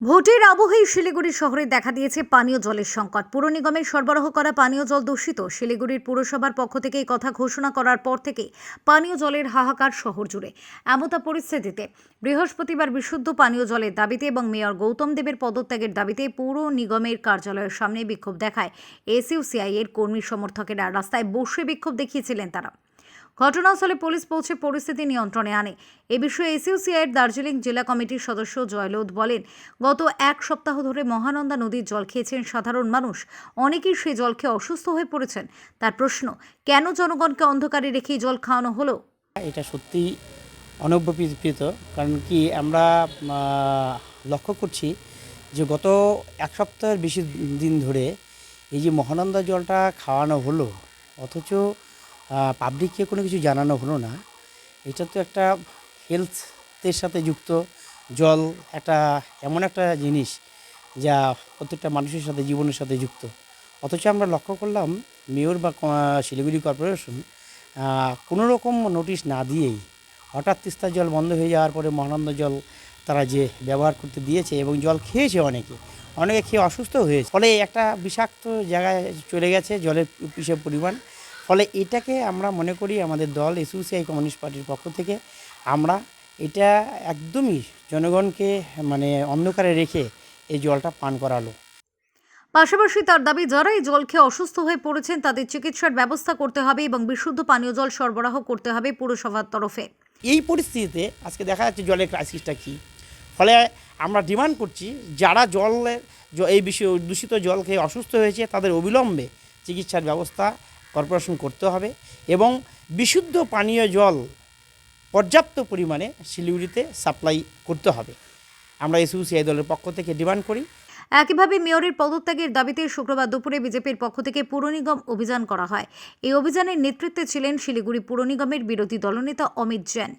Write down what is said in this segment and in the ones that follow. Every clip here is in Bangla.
ভোটের আবহেই শিলিগুড়ি শহরে দেখা দিয়েছে পানীয় জলের সংকট। পুর নিগমের সরবরাহ করা পানীয় জল দূষিত। শিলিগুড়ির পুরসভার পক্ষ থেকে এই কথা ঘোষণা করার পর থেকে পানীয় জলের হাহাকার শহর জুড়ে। এমতা পরিস্থিতিতে বৃহস্পতিবার বিশুদ্ধ পানীয় জলের দাবিতে এবং মেয়র গৌতম দেবের পদত্যাগের দাবিতে পুর নিগমের কার্যালয়ের সামনে বিক্ষোভ দেখায়। এসইউসিআই এর কর্মী সমর্থকেরা রাস্তায় বসে বিক্ষোভ দেখিয়েছিলেন তারা। ঘটনাস্থলে পুলিশ পৌঁছে পরিস্থিতি নিয়ন্ত্রণে আনে। এ বিষয়ে এসইউসিআইয়ের দার্জিলিং জেলা কমিটির সদস্য জয়লোদ বলেন, গত এক সপ্তাহ ধরে মহানন্দা নদীর জল খেয়েছেন সাধারণ মানুষ। অনেকেই সেই জল খেয়ে অসুস্থ হয়ে পড়েছেন। তার প্রশ্ন, কেন জনগণকে অন্ধকারে রেখেই জল খাওয়ানো হলো? এটা সত্যি অনভ্যপিত, কারণ কি আমরা লক্ষ্য করছি যে গত এক সপ্তাহের বেশি দিন ধরে এই যে মহানন্দা জলটা খাওয়ানো হলো, অথচ পাবলিককে কোনো কিছু জানানো হলো না। এটা তো একটা হেলথের সাথে যুক্ত। জল একটা এমন একটা জিনিস যা প্রত্যেকটা মানুষের সাথে, জীবনের সাথে যুক্ত। অথচ আমরা লক্ষ্য করলাম মেয়র বা শিলিগুড়ি কর্পোরেশন কোনো রকম নোটিশ না দিয়েই হঠাৎ তিস্তার জল বন্ধ হয়ে যাওয়ার পরে মহানন্দ জল তারা যে ব্যবহার করতে দিয়েছে এবং জল খেয়েছে অনেকে অনেকে খেয়ে অসুস্থ হয়েছে। ফলে একটা বিষাক্ত জায়গায় চলে গেছে জলের পিসের পরিমাণ। ফলে এটাকে আমরা মনে করি আমাদের দল এসইউসিআই কমিউনিস্ট পার্টির পক্ষ থেকে। আমরা এটা একদমই জনগণকে মানে অন্ধকারে রেখে এই জলটা পান করালো। পাশাপাশি তার দাবি যারা এই জল খেয়ে অসুস্থ হয়ে পড়েছেন তাদের চিকিৎসার ব্যবস্থা করতে হবে এবং বিশুদ্ধ পানীয় জল সরবরাহ করতে হবে পুরসভার তরফে। এই পরিস্থিতিতে আজকে দেখা যাচ্ছে জলের ক্রাইসিসটা কী? ফলে আমরা ডিমান্ড করছি যারা জলের এই বিষয়ে দূষিত জল খেয়ে অসুস্থ হয়েছে তাদের অবিলম্বে চিকিৎসার ব্যবস্থা কর্পোরেশন করতে হবে এবং বিশুদ্ধ পানীয় জল পর্যাপ্ত পরিমাণে শিলিগুড়িতে সাপ্লাই করতে হবে। আমরা এসইউসিআই দলের পক্ষ থেকে ডিমান্ড করি। একইভাবে মেয়রের পদত্যাগের দাবিতে শুক্রবার দুপুরে বিজেপির পক্ষ থেকে পুর নিগম অভিযান করা হয়। এই অভিযানের নেতৃত্বে ছিলেন শিলিগুড়ি পুর নিগমের বিরোধী দলনেতা অমিত জৈন।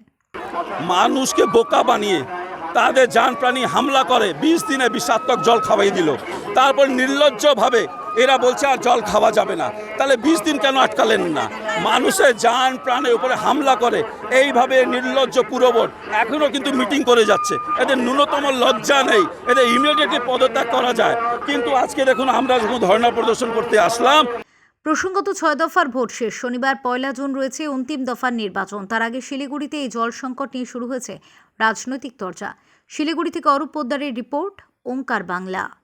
মানুষকে বোকা বানিয়ে তাদের যান প্রাণী হামলা করে বিশ দিনে বিষাত্মক জল খাওয়াই দিল। তারপর নির্লজ্জভাবে এরা বলছে আর জল খাওয়া যাবে না। তাহলে বিশ দিন কেন আটকালেন না? মানুষের যান প্রাণের উপরে হামলা করে। এইভাবে নির্লজ্জ পুরবোর্ড এখনও কিন্তু মিটিং করে যাচ্ছে। এদের ন্যূনতম লজ্জা নেই। এদের ইমিডিয়েটলি পদত্যাগ করা যায়। কিন্তু আজকে দেখুন আমরা যখন ধর্ণা প্রদর্শন করতে আসলাম, প্রসঙ্গত ছয় দফার ভোট শেষ। শনিবার পয়লা জুন রয়েছে অন্তিম দফার নির্বাচন। তার আগে শিলিগুড়িতে এই জল সংকট নিয়ে শুরু হয়েছে রাজনৈতিক চর্চা শিলিগুড়ি থেকে অরূপ পোদ্দারের রিপোর্ট, ওঙ্কার বাংলা।